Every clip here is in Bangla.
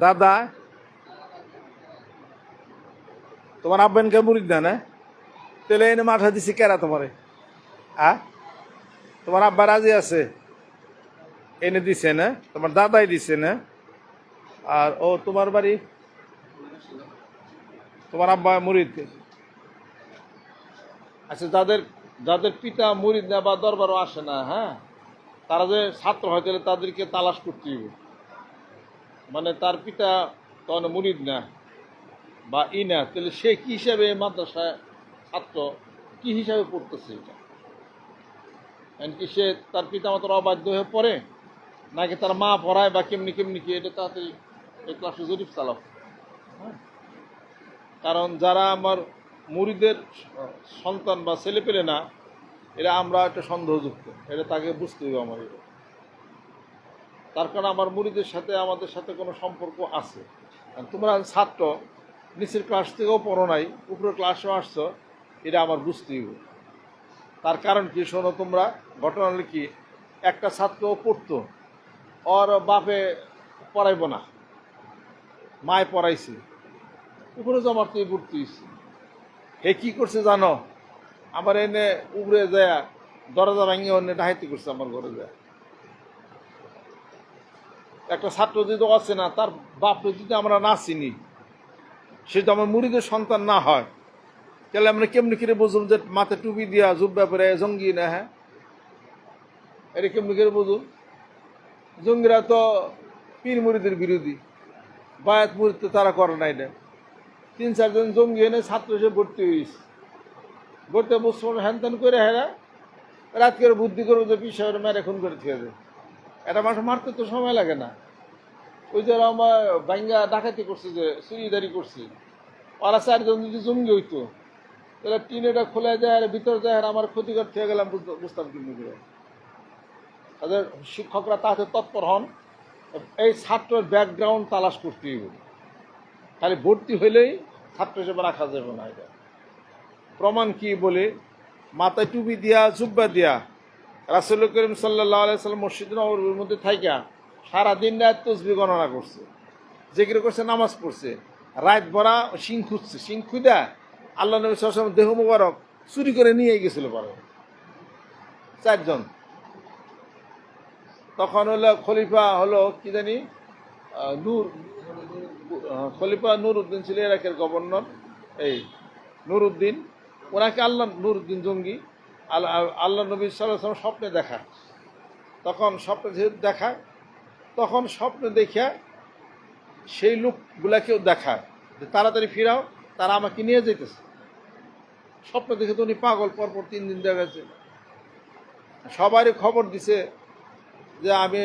দাদা, তোমার না? তাহলে এনে মাথা দিছি কেরা আ? তোমার আব্বা রাজি আছে? এনে দিছে না? তোমার দাদাই দিছে না? আর ও তোমার বাড়ি? তোমার আব্বা মুরিদ আচ্ছা যাদের যাদের পিতা মুরিদ না বা দরবারও আসে না হ্যাঁ? তারা যে ছাত্র হয়, তাহলে তাদেরকে তালাশ করতে হবে। মানে তার পিতা তখন মুরিদ না, বা ই না, তাহলে সে কি হিসাবে মাদ্রাসায় ছাত্র? কি হিসাবে পড়তেছে এটা? এমনকি সে তার পিতা মাতার অবাধ্য হয়ে পড়ে, নাকি তার মা পড়ায়, বা কেমনি কেমনি কি? এটা তাড়াতাড়ি এই ক্লাসে জরিপ চালাও। হ্যাঁ? কারণ যারা আমার মুড়িদের সন্তান বা ছেলে পেলে না এরা আমরা একটা সন্দেহযুক্ত, এটা তাকে বুঝতে হবে আমার এটা তার কারণ আমার মুড়িদের সাথে, আমাদের সাথে কোনো সম্পর্ক আছে। তোমরা ছাত্র, নিচের ক্লাস থেকেও পড়ো নাই, উপরের ক্লাসেও আসছো, এটা আমার বুঝতেই হবে। তার কারণ কি শোনো তোমরা, ঘটনা কি, একটা ছাত্র পড়তো, ওর বাপে পড়াইব না, মায় পড়াইছে, উপরে জমার তুই হয়েছি। হে কি করছে জানো? আমার এনে উপরে যায়, দরজা ভাঙিয়ে অন্য ডাহাইতে করছে আমার ঘরে যায়। একটা ছাত্র যদি আছে না তার বাপ যদি আমরা না চিনি, সে যদি আমার মুড়িদের সন্তান না হয়, তাহলে আমরা কেমনি করে বুঝুন যে মাথা টুপি দিয়া জুব ব্যাপারে জঙ্গি না হ্যাঁ? এটা কেমনি করে বুঝুন জঙ্গিরা তো পীর মুড়িদের বিরোধী, বায়াত মুড়িদ তো তারা করে নাই না। তিন চারজন জঙ্গি এনে ছাত্র হিসেবে ভর্তি হয়েছে। ভর্তি মুসলমান হ্যান করে হেরা রাত করে বুদ্ধি করব যে পিসাবের মেরে খুন করে থেকে দেয়। এটা মানুষ মারতে তো সময় লাগে না। ওই যে আমার বাঙ্গা ডাকাতি করছে যে, চুরিদারি করছে। ওরা চারজন যদি জঙ্গি হইতো, তাহলে টিনেটা খোলা যায় আর ভিতর যায় আর আমার ক্ষতিকর থেকে গেলাম বুঝতে- বুঝতাম কিন্তু তাদের শিক্ষকরা তাতে তৎপর হন, এই ছাত্রের ব্যাকগ্রাউন্ড তালাশ করতে হবে। খালি ভর্তি হইলেই ছাত্র হিসেবে রাখা যাবে না এটা। প্রমাণ কি বলে? মাথায় টুপি দিয়া, জুব্বা দিয়া, রাসুল করিম সাল্লাহ আলাইসাল্লাম মসজিদ নবরীর মধ্যে থাইকা সারাদিন রাত তসবি গণনা করছে যেগুলো করছে, নামাজ পড়ছে, রাত ভরা শিং খুঁজছে, শিং খুঁজা আল্লাহ নবী সব দেহ মুবারক চুরি করে নিয়ে গেছিল পারে। চারজন। তখন হলো খলিফা হলো কি জানি নূর খলিফা নূর উদ্দিন ছিল ইরাকের গভর্নর এই নূর উদ্দিন ওনাকে আল্লাহ নূর উদ্দিন জঙ্গি, আল্লাহ নবী সাল্লাহ স্বপ্নে দেখা। তখন স্বপ্নে যেহেতু দেখা, তখন স্বপ্নে দেখিয়া সেই লোকগুলাকেও দেখায় যে তাড়াতাড়ি ফিরাও, তারা আমাকে নিয়ে যেতেছে স্বপ্ন দেখে তো উনি পাগল, পরপর তিন দিন দেখা গেছে। সবারই খবর দিছে যে আমি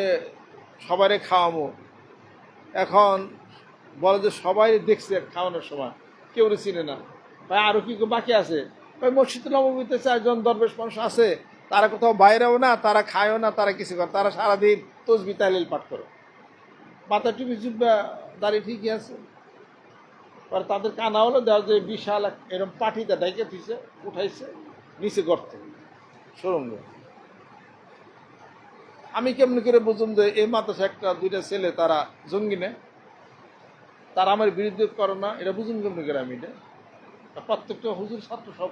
সবারই খাওয়াবো এখন বলে যে সবাই দেখছে খাওয়ানোর সময়, কেউ চিনে না। ভাই আরও কি বাকি আছে? ভাই মসজিদ নবমীতে চারজন দরবেশ মানুষ আছে, তারা কোথাও বাইরেও না, তারা খায়ও না, তারা কিছু করে তারা সারাদিন তসবি, তালিল পাঠ করে। মাথা টুপি চুপবা দাঁড়িয়ে ঠিকই আছে। আর তাদের কানা হলো, দেওয়া যে বিশাল এক এরকম পাঠিতে ডাইকে দিছে উঠাইছে, নিচে গর্ত। সুরঙ্গ আমি কেমনি করে বুঝুন যে এই মাদ্রাসা একটা, দুইটা ছেলে তারা জঙ্গি তারা আমার বিরুদ্ধে করে না, এটা বুঝুন কেমনি করে আমি এটা? প্রত্যেকটা হুজুর ছাত্র সব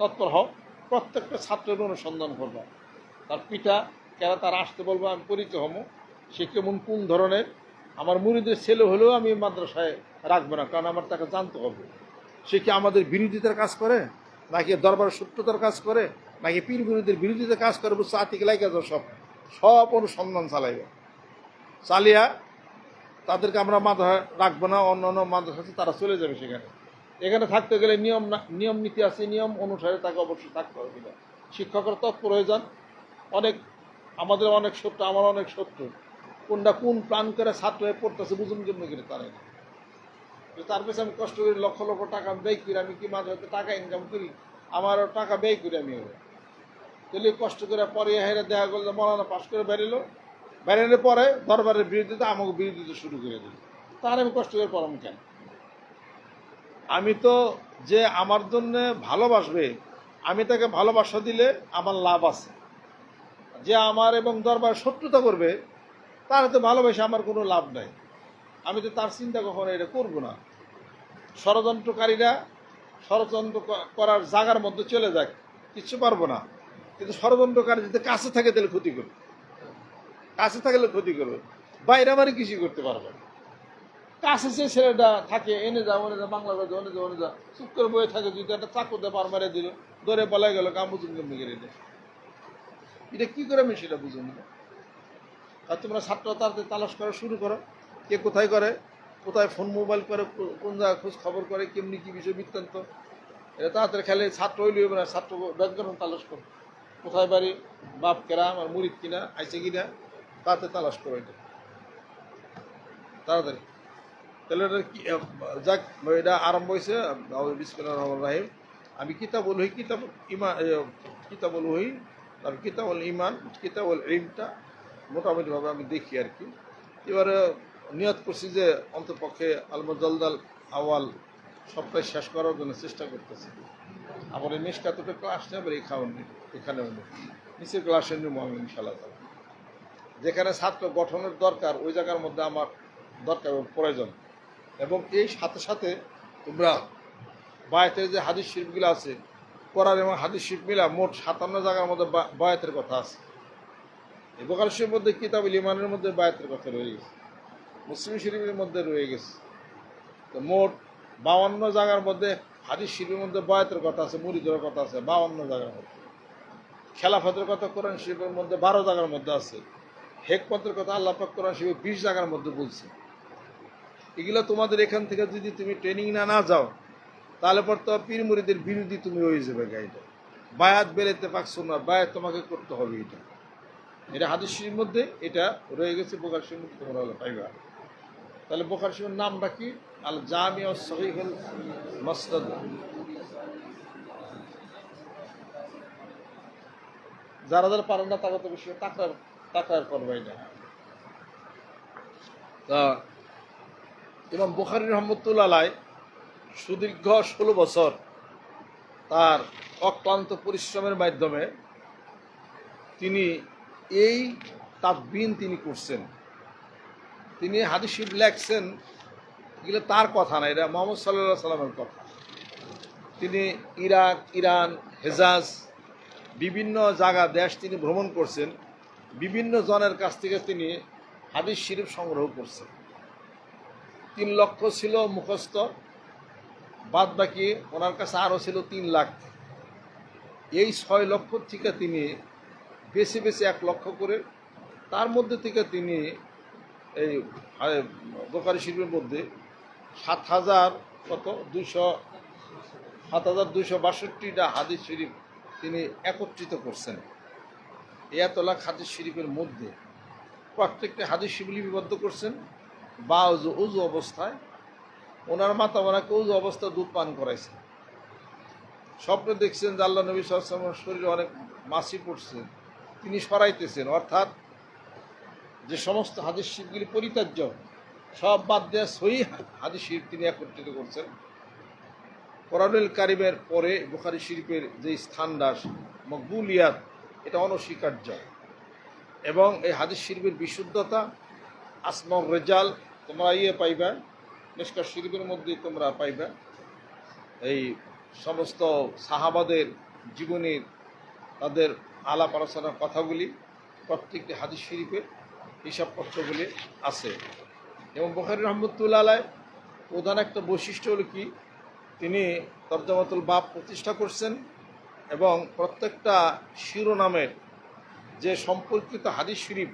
তৎপর হোক প্রত্যেকটা ছাত্রের অনুসন্ধান করবা। তার পিতা কেন তার আসতে বলব, আমি পরিচয় হব। সে কেমন, কোন ধরনের? আমার মুরিদের ছেলে হলেও আমি মাদ্রাসায় রাখব না, কারণ আমার তাকে জানতে হবে। সে কি আমাদের বিরোধিতার কাজ করে? নাকি দরবার সত্যতার কাজ করে? নাকি পীর বিরোধীর বিরোধিতার কাজ করে? বুঝছে লাইকা যাও সব। সব অনুসন্ধান চালাইবে। চালিয়া তাদেরকে আমরা মাদ্রাসা রাখব না, অন্য অন্য মাদ্রাসা তারা চলে যাবে সেখানে। এখানে থাকতে গেলে নিয়ম নিয়ম নীতি আছে, নিয়ম অনুসারে তাকে অবশ্যই থাকতে হবে শিক্ষকরা তৎপর হয়ে যান অনেক, আমাদের অনেক শত্রু, আমার অনেক শত্রু। কোনটা কোন প্ল্যান করে ছাত্র হয়ে পড়তেছে বুঝুন কেমন করে তারা। তার পেছনে আমি কষ্ট করি, লক্ষ লক্ষ টাকা ব্যয় করি, আমি কি মাঝে হয়তো টাকা ইনকাম করি? আমারও টাকা ব্যয় করি আমি তাহলে কষ্ট করে পরে হেরে দেখা করলে, মরানা পাশ করে বেরোলো। বেরোনোর পরে দরবারের বিরোধিতা, আমাকে বিরোধিতা শুরু করে দিল। তার আমি কষ্ট করে পড়াম কেন? আমি তো যে আমার জন্য ভালোবাসবে, আমি তাকে ভালোবাসা দিলে আমার লাভ আছে। যে আমার এবং দরবার শত্রুতা করবে, তার তো ভালোবাসে আমার কোনো লাভ নাই। আমি তো তার চিন্তা কখনো এটা করব না। ষড়যন্ত্রকারীরা ষড়যন্ত্র করার জায়গার মধ্যে চলে যাক, কিচ্ছু পারব না। কিন্তু ষড়যন্ত্রকারী যদি কাছে থাকে তাহলে ক্ষতি করবে। কাছে থাকলে ক্ষতি করবে। বাইরে আমার কিছু করতে পারবে না। কাছে যে ছেলেটা থাকে, এনে যা, ওনে যা, বাংলা বাজে ওনে যা ওনে যা, চুপ করে বয়ে থাকে যদি একটা চাকু দিয়ে পার মারে দিল, ধরে বলা গেল কামুজুম কেমনি করে এটা এটা কি করে আমি সেটা বুঝুন না। আর তোমরা ছাত্র তাদের তালাশ করা শুরু করো, কে কোথায় করে, কোথায় ফোন মোবাইল করে কোন জায়গায় খোঁজ খবর করে, কেমনি কি বিষয় বৃত্তান্ত। এটা তাড়াতাড়ি খেলে ছাত্র হইলে না, ছাত্র ব্যাকগ্রাউন্ড তালাশ করো। কোথায় বাড়ি, বাপ কেরাম আর মুরিদ কিনা আইসে কিনা, তাতে তালাশ করো এটা। তাড়াতাড়ি। তাহলে যাক, এটা আরম্ভ হয়েছে বিসমুল্লাহ রহমান রাহিম। আমি কিতাবুল হই কিতাব ইমান কিতাবুল হই, আর কিতাবুল ইমান কিতাবুল ইমটা মোটামুটিভাবে আমি দেখি আর কি। এবারে নিয়ত করছি যে অন্তপক্ষে আলমজলদাল আওয়াল সবটাই শেষ করার জন্য চেষ্টা করতেছি। আবার এই নিষ্কাতটা ক্লাস নেই আবার এই খাওয়ান এখানে নিচের ক্লাসে নিব আমি ইনশাল্লাহ। যেখানে ছাত্র গঠনের দরকার, ওই জায়গার মধ্যে আমার দরকার প্রয়োজন। এবং এই সাথে সাথে তোমরা বায়াতের যে হাদিস শিল্পগুলো আছে, কোরআন এবং হাদিস শিল্প মিলা মোট সাতান্ন জায়গার মধ্যে বায়াতের কথা আছে। এই বোকার শরীফের মধ্যে, কিতাবুল ইমানের মধ্যে বায়াতের কথা রয়ে গেছে। মুসলিম শরীফের মধ্যে রয়ে গেছে। তো মোট বাউান্ন জায়গার মধ্যে হাদিস শিল্পের মধ্যে বয়াতের কথা আছে, মুরিদের কথা আছে, বাউান্ন জায়গার মধ্যে। খেলাফতের কথা কোরআন শিল্পের মধ্যে বারো জায়গার মধ্যে আছে। হেকমতের কথা আল্লাহ পাক কোরআন শিল্পে বিশ জায়গার মধ্যে বলছে। এগুলো তোমাদের এখান থেকে যদি তুমি ট্রেনিং না না যাও, তাহলে পর তো পীর মুরিদের বিরোধী তুমি হয়ে যাবে গাইটা বায়াত বেরোতে পারছ না, বায়াত তোমাকে করতে হবে এটা। এটা হাদিস মধ্যে এটা রয়ে গেছে বোকার সিং তোমরা পাইবা। তাহলে বোকার শরীফের নামটা কি? আল জামিয়া সহিহুল মাসনাদ। যারা যারা পারেন না, তারা তো বেশি তাকরার তাকরার করবাই না। তা ইমাম বুখারি রহমতুল্লাহ সুদীর্ঘ ষোলো বছর তার অক্লান্ত পরিশ্রমের মাধ্যমে তিনি এই তাবিন তিনি করছেন। তিনি হাদিস লেখছেন, এগুলো তার কথা না, এটা মোহাম্মদ সাল্লাহ সাল্লামের কথা। তিনি ইরাক, ইরান, হেজাজ, বিভিন্ন জায়গা, দেশ তিনি ভ্রমণ করছেন। বিভিন্ন জনের কাছ থেকে তিনি হাদিস শরীফ সংগ্রহ করছেন। তিন লক্ষ ছিল মুখস্থ। বাদ বাকি ওনার কাছে আরও ছিল তিন লাখ। এই ছয় লক্ষ থেকে তিনি বেশি বেশি এক লক্ষ করে, তার মধ্যে থেকে তিনি এই বোকারি শিল্পের মধ্যে সাত হাজার কত? দুইশো, সাত হাজার দুশো বাষট্টিটা হাদিস শরীফ তিনি একত্রিত করছেন। এত লাখ হাদিস শরীফের মধ্যে প্রত্যেকটা হাদিস শরীফ লিপিবদ্ধ করছেন। বা উজু অবস্থায়, ওনার মাতা ওনাকে উজু অবস্থায় দুধ পান করাইছেন স্বপ্নে দেখছেন যে আল্লাহ নবী সাল্লামের শরীরে অনেক মাসি পড়ছে, তিনি সরাইতেছেন। অর্থাৎ যে সমস্ত হাদিস শিল্পগুলি পরিত্যাজ্য, সব বাদ দেওয়া সহি হাদিস শিল্প তিনি একত্রিত করছেন। কোরআনুল কারিমের পরে বুখারি শরীফের যে স্থানদাস মকবুলিয়াত, এটা অনস্বীকার্য। এবং এই হাদিস শিল্পের বিশুদ্ধতা আসমর রেজাল তোমরা ইয়ে পাইবা, নিষ্কার শরীফের মধ্যে তোমরা পাইবা। এই সমস্ত সাহাবাদের জীবনের তাদের আলাপ আলোচনার কথাগুলি, প্রত্যেকটি হাদিস শরীফের হিসাবপত্রগুলি আছে। এবং বখারি রহমতুল্লাহ আলাই প্রধান একটা বৈশিষ্ট্য হলো কি? তিনি তর্জমাতুল বাপ প্রতিষ্ঠা করছেন এবং প্রত্যেকটা শিরোনামের যে সম্পর্কিত হাদিস শরীফ,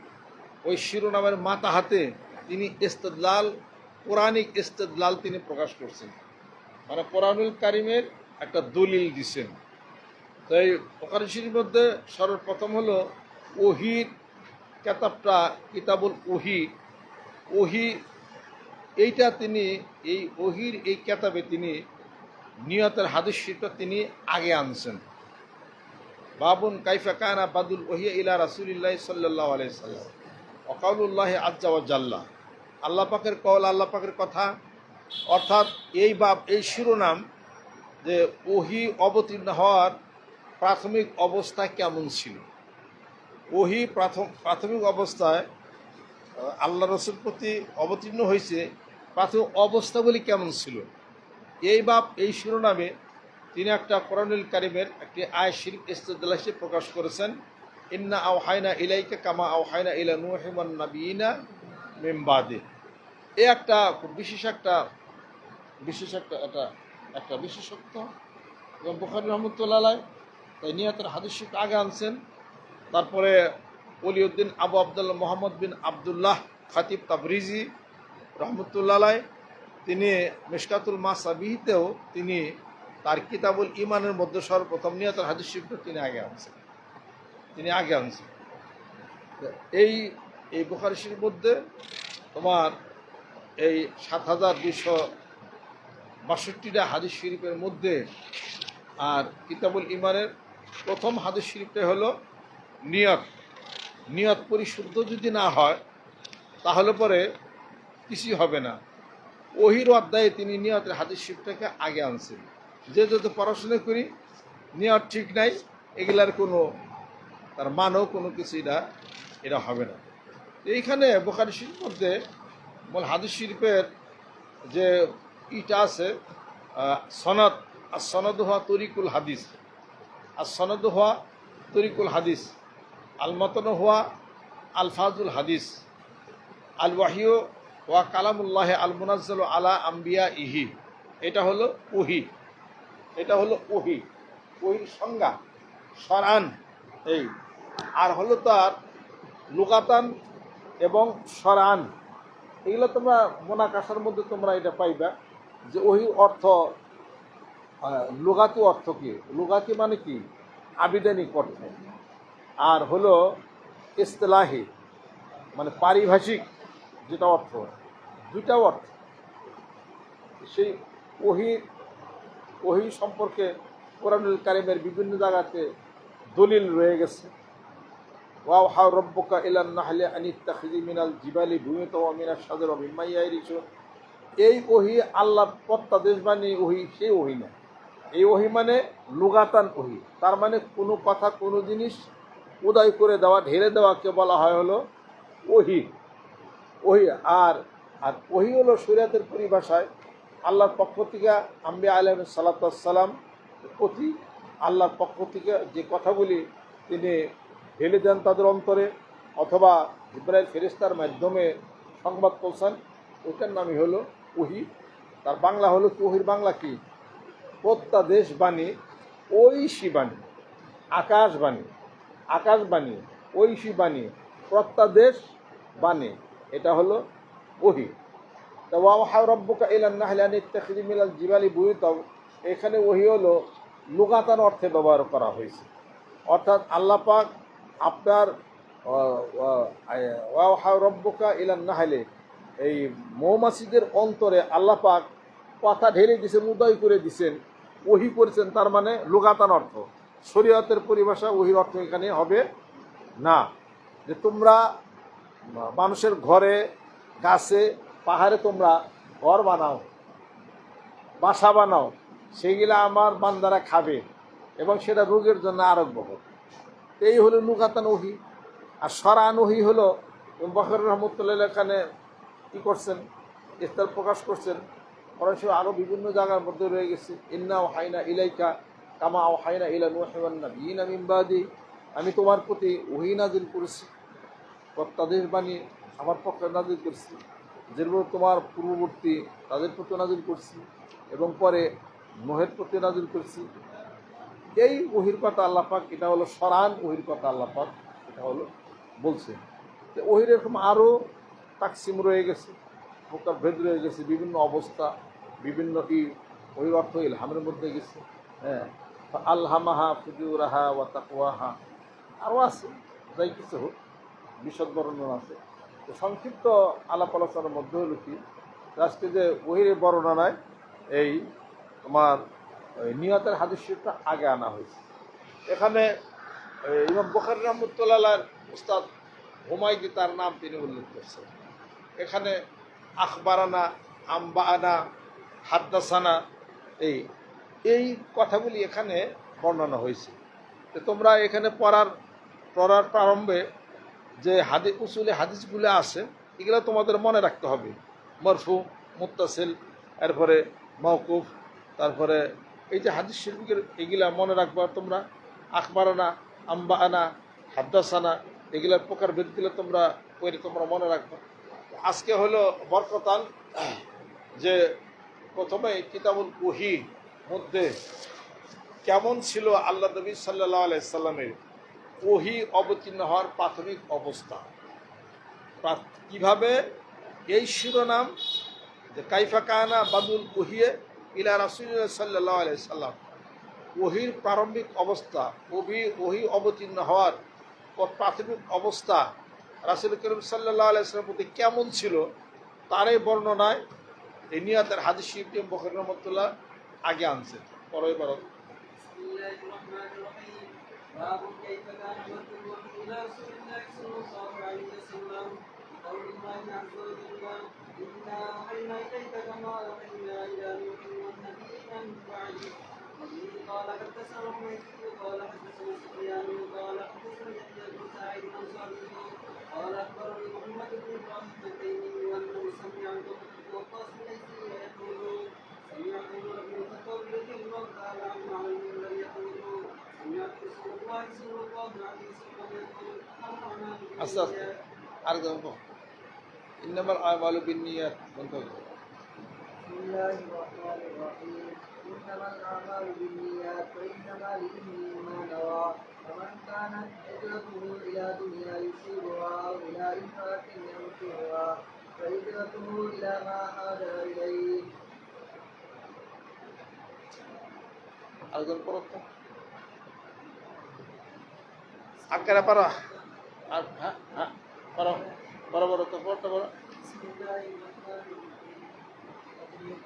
ওই শিরোনামের মাথা হাতে তিনি ইস্তেদলাল কোরআনিক ইস্তেদলাল তিনি প্রকাশ করছেন। মানে কোরআনুল কারিমের একটা দলিল দিছেন। তাই শরীফের মধ্যে সর্বপ্রথম হলো ওহির কেতাবটা, কিতাবুল ওহি। ওহি, এইটা তিনি, এই ওহির এই কেতাবে তিনি নিয়তের হাদিস শরীফটা তিনি আগে আনছেন। বাবুন কাইফা কানা বাদুল ওহিয়া ইলা রাসুলিল্লাহ সাল্লাহ আলাই সাল্লাম। অকাউল্লাহ আজ্জাওয়াজাল্লাহ আল্লাহ পাকের কল আল্লাহ পাকের কথা। অর্থাৎ এই বাব এই শিরোনাম যে ওহি অবতীর্ণ হওয়ার প্রাথমিক অবস্থা কেমন ছিল? ওহি প্রাথম প্রাথমিক অবস্থায় আল্লাহ রসুল প্রতি অবতীর্ণ হয়েছে, প্রাথমিক অবস্থাগুলি কেমন ছিল? এই বাপ, এই শিরোনামে তিনি একটা করণুল কারিমের একটি আয় শিরিক ইস্তেদুল্লাহ প্রকাশ করেছেন, ইন্না আও হাইনা ইলাইকা কামা আও হাইনা ইলা নুহিমান নাবিনা মেমবাদে এ একটা বিশেষ একটা বিশেষ একটা একটা একটা বিশেষত্ব। এবং বুখারি রহমতুল্লাহ তাই হাদিস শরীফ আগে আনছেন। তারপরে অলিউদ্দিন আবু আবদুল্লাহ মোহাম্মদ বিন আবদুল্লাহ খাতিব তাবরিজি রহমতুল্লাহ তিনি মিশকাতুল মাসাবিহিতেও তিনি তার কিতাবুল ইমানের মধ্যে সর্বপ্রথম নিয়তের হাদিস শরীফটা তিনি আগে আনছেন। তিনি আগে আনছেন। এই এই বুখারি মধ্যে তোমার এই সাত হাজার দুশো বাষট্টিটা হাদিস শরীফের মধ্যে আর কিতাবুল ইমানের প্রথম হাদিস শরীফটা হলো নিয়ত। নিয়ত পরিশুদ্ধ যদি না হয়, তাহলে পরে কিছুই হবে না। ওহির অধ্যায়ে তিনি নিয়তের হাদিস শরীফটাকে আগে আনছেন। যে যত পড়াশোনা করি, নিয়ত ঠিক নাই, এগুলার কোনো তার মানও কোনো কিছু এটা এটা হবে না। এইখানে বোখারি মধ্যে মূল হাদিস শরীফের যে ইটা আছে সনদ আর সনদ হওয়া তরিকুল হাদিস। আর সনদ হওয়া তরিকুল হাদিস। আল মতন হওয়া আলফাজুল হাদিস। আল ওয়াহিও ওয়া কালামুল্লাহ আল মুনাজ্জল আলা আম্বিয়া ইহি এটা হলো ওহি। এটা হলো ওহি। ওহির সংজ্ঞা, সরান এই। আর হলো তার লুকাতান এবং সরান। এগুলো তোমরা মোনাকাশার মধ্যে তোমরা এটা পাইবা, যে ওই অর্থ লুগাতি অর্থ কি? লুগাতি মানে কি? আবিধানিক অর্থ। আর হলো ইস্তেলাহি মানে পারিভাষিক যেটা অর্থ, দুইটা অর্থ। সেই ওহি ওহি সম্পর্কে কোরআনুল কারিমের বিভিন্ন জায়গাতে দলিল রয়ে গেছে। ওয়াও হাও রব্বকা ইলান নাহলে আনিত্তাখিজি মিনাল জিবালি ভূমিত ওয়া মিনাশ সাদর ওয়া মিম্মা এই ওহি আল্লাহ প্রত্যাদেশ বাণী ওহি, সেই ওহি না। এই ওহি মানে লুগাতান ওহি। তার মানে কোনো কথা, কোনো জিনিস উদয় করে দেওয়া, ঢেলে দেওয়াকে বলা হয় হলো ওহি। ওহি আর আর ওহি হলো শরীয়তের পরিভাষায় আল্লাহর পক্ষ থেকে আম্বিয়া আলম সালাতাম প্রতি আল্লাহর পক্ষ থেকে যে কথাগুলি তিনি ঢেলে দেন তাদের অন্তরে, অথবা ইব্রাহিম ফেরিস্তার মাধ্যমে সংবাদ পৌঁছান। ওইটার নামই হলো ওহি। তার বাংলা হলো ওহির বাংলা কি? প্রত্যাদেশ বাণী, ঐশী বাণী আকাশবাণী আকাশবাণী ঐশী বাণী, প্রত্যাদেশ বাণী, এটা হলো ওহি। তা ওয়াহা রব্বকা ইলান নাহলে আনিত্তাখিদি মিলাল জিবালি বুয়ুতাও এখানে ওহি হলো লুগাতান অর্থে ব্যবহার করা হয়েছে। অর্থাৎ আল্লাহ পাক আপনার রব্বকা ইলান নাহলে। এই মৌমাছিদের অন্তরে আল্লাহ পাক কথা ঢেলে দিয়েছেন উদয় করে দিছেন, ওহি করেছেন, তার মানে লুগাতান অর্থ। শরীয়তের পরিভাষা ওহির অর্থ এখানে হবে না। যে তোমরা মানুষের ঘরে, গাছে, পাহাড়ে তোমরা ঘর বানাও, বাসা বানাও সেগুলা আমার বান্দারা খাবে এবং সেটা রোগের জন্য আরোগ্য হোক। এই হলো লুকাতান ওহি। আর সরান ওহি হলো বখর রহমতুল্লাহ এখানে কী করছেন? ইস্তার প্রকাশ করছেন। পরশু আরও বিভিন্ন জায়গার মধ্যে রয়ে গেছে। ইন্না ও হাইনা ইলাইকা কামা ও হাইনা ইলা নুহান্না বিন আমি তোমার প্রতি ওহি নাজিল করেছি। প্রত্যাদেশ বাণী আমার পক্ষে নাজিল করছি। যেগুলো তোমার পূর্ববর্তী তাদের প্রতি নাজিল করছি। এবং পরে নোহের প্রতি নাজিল করছি। এই ওহির কথা আল্লাপাক এটা হলো সরান ওহির কথা আল্লাপাক এটা হলো বলছে। তো ওহির এরকম আরও তাকসিম রয়ে গেছে প্রকার ভেদ রয়ে গেছে, বিভিন্ন অবস্থা, বিভিন্ন ই ওহির অর্থ ইলহামের মধ্যে গেছে হ্যাঁ। আল্লাহামাহা ফুজুরাহা ওয়া তাকওয়াহা আরও আছে, যাই কিছু হোক, বিশদ বর্ণনা আছে। তো সংক্ষিপ্ত আলাপ আলোচনার মধ্যে হলো কি, আজকে যে ওহির বর্ণনায় এই তোমার ওই নিয়তের হাদিস শরীফটা আগে আনা হয়েছে। এখানে ইমাম বখারি রহমতুল্লাহ উস্তাদ হুমায়দি তার নাম তিনি উল্লেখ করছেন। এখানে, আখবারানা আম্বানা হাদ্দাসানা, এই এই কথাগুলি এখানে বর্ণনা হয়েছে। তো তোমরা এখানে পড়ার পড়ার প্রারম্ভে যে হাদি, উসুলে হাদিসগুলো আছে, এগুলো তোমাদের মনে রাখতে হবে। মরফু, মুত্তাসিল, এরপরে মওকুফ, তারপরে এই যে হাদিস শিল্পীর এগুলা মনে রাখবা তোমরা, আখবারানা আম্বাহানা হাদ্দাসানা, এগুলার প্রকার ভেদগুলো তোমরা পড়ে তোমরা মনে রাখবা। আজকে হলো বরকতান যে প্রথমে কিতাবুল কুহি মধ্যে কেমন ছিল আল্লাহ নবী সাল্লাহ আলাইসাল্লামের ওহি অবতীর্ণ হওয়ার প্রাথমিক অবস্থা। কীভাবে? এই শিরোনাম যে কাইফা কায়না বাদুল ওহিয়ে ইলা রাসুল্লাহ সাল্লাহ আলাইসাল্লাম ওহির প্রারম্ভিক অবস্থা ওহি ওহি অবতীর্ণ হওয়ার পর প্রাথমিক অবস্থা রাসুল করিম সাল্লাহ আলাইসাল্লামের প্রতি কেমন ছিল তারই বর্ণনায় এই নিয়াতের হাদিস শিবটি বখর রহমতুল্লাহ আগে আনছে পরে এবার بسم الله الرحمن الرحيم باب كيف كان مد الوحي الى رسول الله صلى الله عليه وسلم قول الله عز وجل انا اوحينا اليك كما اوحينا الى نوح अस्त अर्ग इन नंबर आवा बिन्नी बंद Bismillahirrahmanirrahim. Inna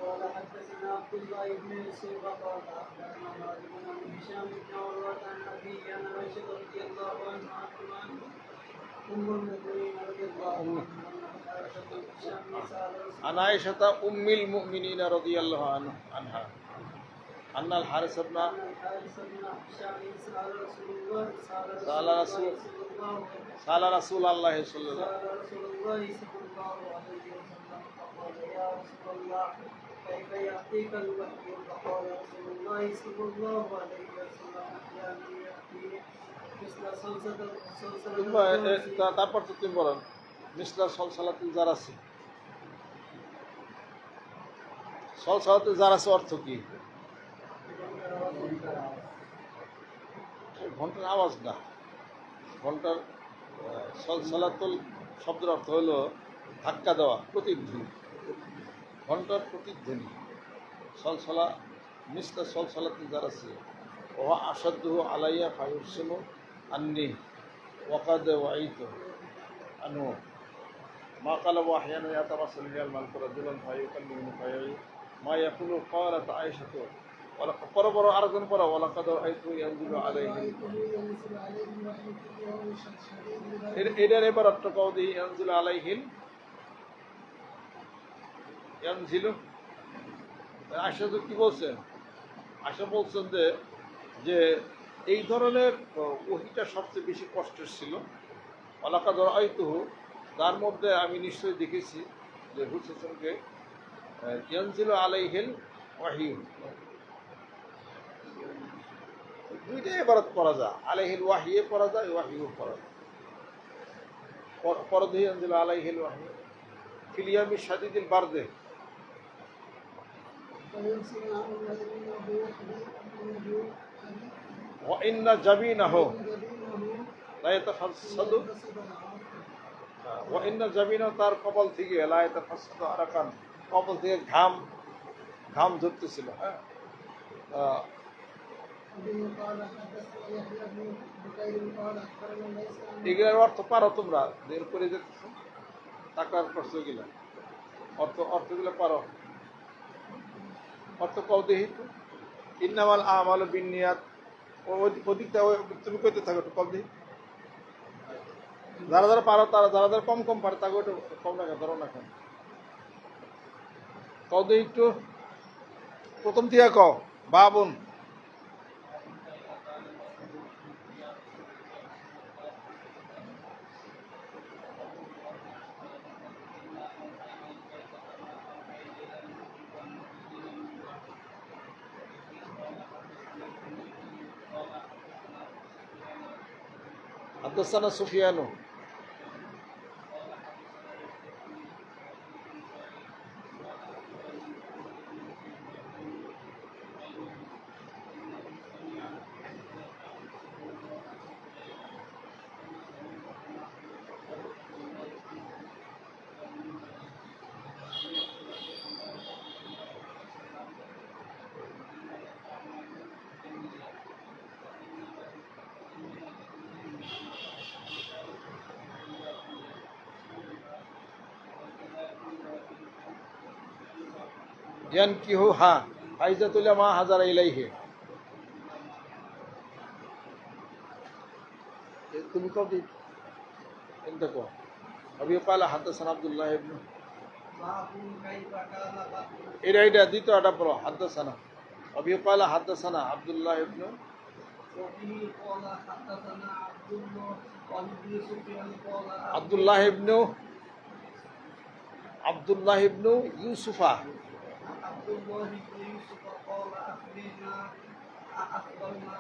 قال حدثنا عبد الله بن يوسف قال اخبرنا مالك بن هشام بن عروه عن ابيه عن عائشه رضي الله عنها عن ام المؤمنين رضي الله عنها ان عائشه بن هشام سال رسول عن عائشة أم المؤمنين رضي الله عنه عنها أن الحارث بن ان الحارث بن هشام سال رسول الله سال سأل رسول رسول- الله صلى الله عليه وسلم سأل رسول الله صلى الله عليه قال رسول الله صلى الله عليه وسلم فقال يا رسول الله كيف يأتيك الوحي فقال رسول الله صلى الله عليه وسلم أحيانا يأتيني مثل صلصة صلصة কিংবা এ- এ- তা- তারপর তো তুমি বলেন মিসলা সলসালাতুল জারাসি সলসালাতুল জারাসি অর্থ কি ঘন্টার আওয়াজ না ঘন্টার আহ, সলসালাতুল শব্দের অর্থ হলো ধাক্কা দেওয়া প্রতিধ্বনি ঘণ্টার প্রতিধ্বনি, সলসলা মিসলা সলসলাতে যারা সে ও আসাধ্য আলাইয়া ফায়ুসেম আন্নি, ওয়াকাদ ওয়াইত আনু। মা কালা ওয়াহিয়ান করা লিয়াল ভাই কান্নি ফায়ুকাল্লিমু ভাই মা ইয়াকুলু ক্বালাত আয়েশাতু বড় পর আরেকজন পর ওয়ালাকাদ রাআইতু ইয়ানজুলু আলাইহি এটার এবার অর্থ কওদি ইয়ানজুলু আলাইহিল ইয়ানজিল আশা তো কি বলছেন আশা বলছেন যে যে এই ধরনের ওহিটা সবচেয়ে বেশি কষ্টের ছিল। অলাকা হয়তো, তার মধ্যে আমি নিশ্চয়ই দেখেছি যে হুসেসনকে ইয়ানজিল আলাইহিল ওয়াহিউ দুইটাই এবারত করা যায়। আলাইহিল ওয়াহিয়ে করা যায় ওয়াহিউ করা যায়। পরদেহি আনজিল আলাইহিল ওয়াহিউ ফিলিয়ামি শাদিদিল বারদে। وإن جبينه لا يتفسد وإن جبينه তার কপাল থেকে لا يتفسد আরাকান কপাল থেকে ঘাম ঘাম ঝরতেছিল হ্যাঁ আহ, এগুলোর অর্থ পারো তোমরা বের করে যেতেছো টাকার খরচ গিলা অর্থ অর্থগুলো পারো অর্থ কও দেখি তো ইন্নামাল আমাল বিনিয়াত অধিকটা তুমি কইতে থাকো একটু কম যারা যারা পারো, তারা যারা যারা কম কম পারে, তাকে একটু কম রাখা, ধরো না কেন। কও দেখি একটু প্রথম থেকে ক বাবুন। Abdus sana Sufiano. حدثنا سفيان ينكهها فائدة ما حضر إليه তুমি কও দি দেখো أبي قال حدثنا عبد الله بن باب كيف كان بدر এটা এটা দ্বিতীয়টা পড়ো حدثنا أبي قال حدثنا عبد الله بن وبه قال حدثنا عبد الله وعن ابن سفيان قال عبد الله بن عبد الله بن يوسف عبد Rasulullah Yusufa Qala Akhbirna Akhbarna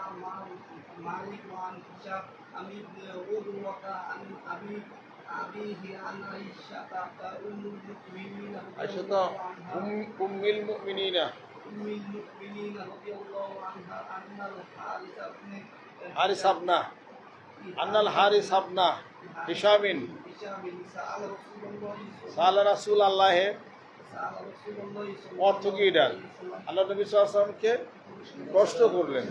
Malik wa Anfisyaf Amir Udwaka An Abi Abihi অর্থ কি এটা? আল্লাহ নবী সাল্লামকে কষ্ট করলেন।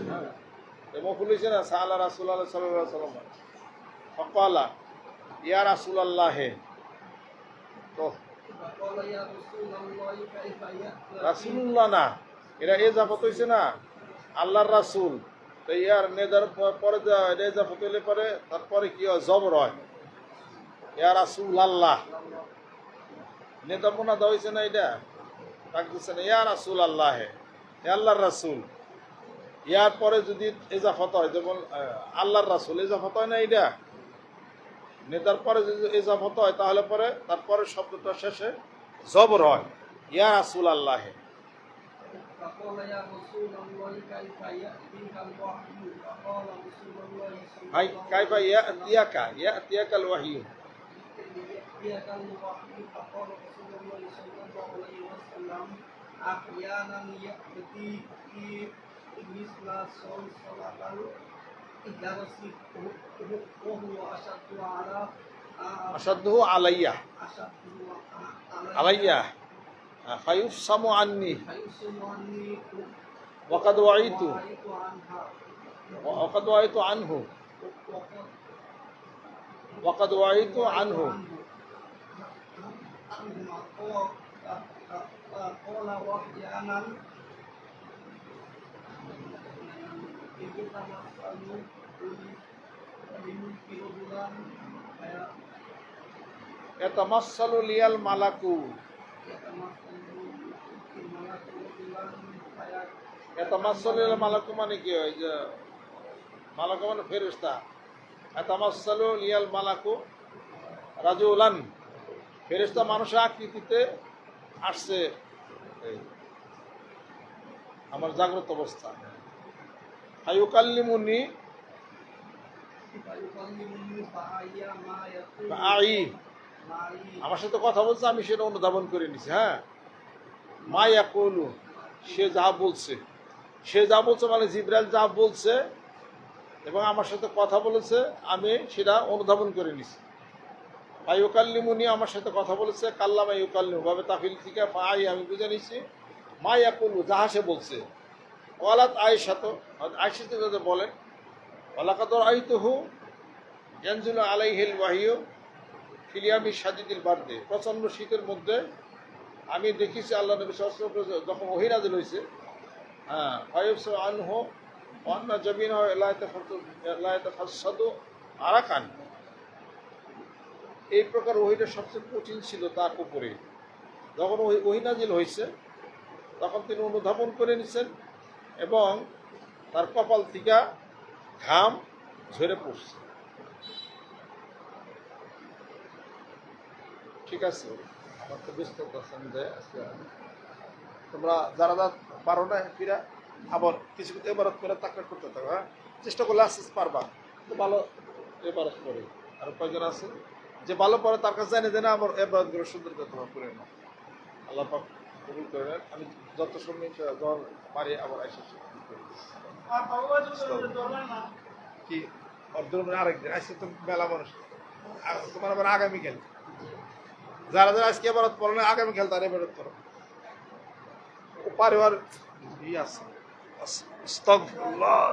মকুল হয়েছে না সাহা রাসুল আল্লাহ সাল্লাহ সাল্লাম ফকালা, ইয়া রাসুল আল্লাহে তো রাসুল্লাহ না। এটা এ জাফত হয়েছে না? আল্লাহর রাসুল। তো ইয়ার নেজার পরে এটা এজাফত হইলে পরে, তারপরে কি হয়? জব রয় ইয়া রাসুল আল্লাহ নেতাপনা দেওয়া হয়েছে না এটা? ডাক দিচ্ছে না, ইয়া রাসুল আল্লাহ হে আল্লাহর রাসুল। ইয়ার পরে যদি এজাফত হয়, যেমন আল্লাহর রাসুল, এজাফত হয় না এটা? নেতার পরে যদি এজাফত হয়, তাহলে পরে তারপরে শব্দটা শেষে জবর হয়, ইয়া রাসুল আল্লাহ হাই কাইফা ইয়া তিয়াকা ইয়া তিয়াকাল ওয়াহিউ wasallam ahyanan ya'ti misla sol salatal idarasi hukuhu asyadu ala asyadu alayya. Asyadu alayya. Ah, Fayufsamu anni. وقد anhu. anhu. قال قال وحيانا إذ تمثلوا لملك رجلا ইয়াতামাসসালু লিয়াল মালাকু يتمثل الملك رجلا ইয়াতামাসসালু লিয়াল মালাকু মানে কি হয় যে মালাকু মানে ফেরেশতা ইয়াতামাসসালু লিয়াল মালাকু রাজুলান ফেরেশতা মানুষের আকৃতিতে আসছে এই, আমার জাগ্রত অবস্থা। ফায়ুকাল্লিমুনি আই আমার সাথে কথা বলছে, আমি সেটা অনুধাবন করে নিছি হ্যাঁ? মায়া কলু সে যা বলছে। সে যা বলছে মানে জিব্রাইল যা বলছে এবং আমার সাথে কথা বলেছে, আমি সেটা অনুধাবন করে নিছি। আইকাল্লিমুনি আমার সাথে কথা বলেছে, কাল্লামা ইউকাল্লিমু ভাবে তাফিল থেকে পাই, আমি বুঝে নিছি মা ইয়াকুলু, যাহা সে বলছে। ওয়ালাত আয়েশা তো আয়েশা তো বলেন ওয়ালাকাদর আইতুহু ইয়ানজুলু আলাইহিল ওয়াহিয়ু ফিলিয়ামি সাজিদিল বার্দে। প্রচণ্ড শীতের মধ্যে আমি দেখিছি আল্লাহ নবী সহস্র যখন ওহিনাজিল হয়েছে হ্যাঁ ফাইভ আনহ অন্য জমিন হয় এলায়তে ফাসাদু আরাকান। এই প্রকার ওহিটা সবচেয়ে কঠিন ছিল তার উপরে। যখন ওই ওহিনাজিল হয়েছে তখন তিনি অনুধাবন করে নিছেন এবং তার কপাল থেকে ঘাম ঝরে পড়ছে। ঠিক আছে, আমার তো ব্যস্ততা আছে যে আজকে তোমরা যারা যারা পারো না ফিরা, আবার কিছু কিছু এবার করে তাকড়া করতে থাকো হ্যাঁ? চেষ্টা করলে আস্তে পারবা, তো ভালো এবারত করে। আর কয়জন আছে যে ভালো পড়ে তার কাছে জানে যে না আমার এবারত করে সুন্দর করে তোমার করে না আল্লাহ পাক কবুল করে নেন। আমি যত সময় যখন পারি আবার এসে কি? অর্ধ আরেকদিন। আজকে তো মেলা মানুষ। তোমার আবার আগামীকাল। যারা যারা আজকে এবার পড়ে না আগামীকাল তারা এবার ও পারিবার ই আছে। আস্তাগফিরুল্লাহ।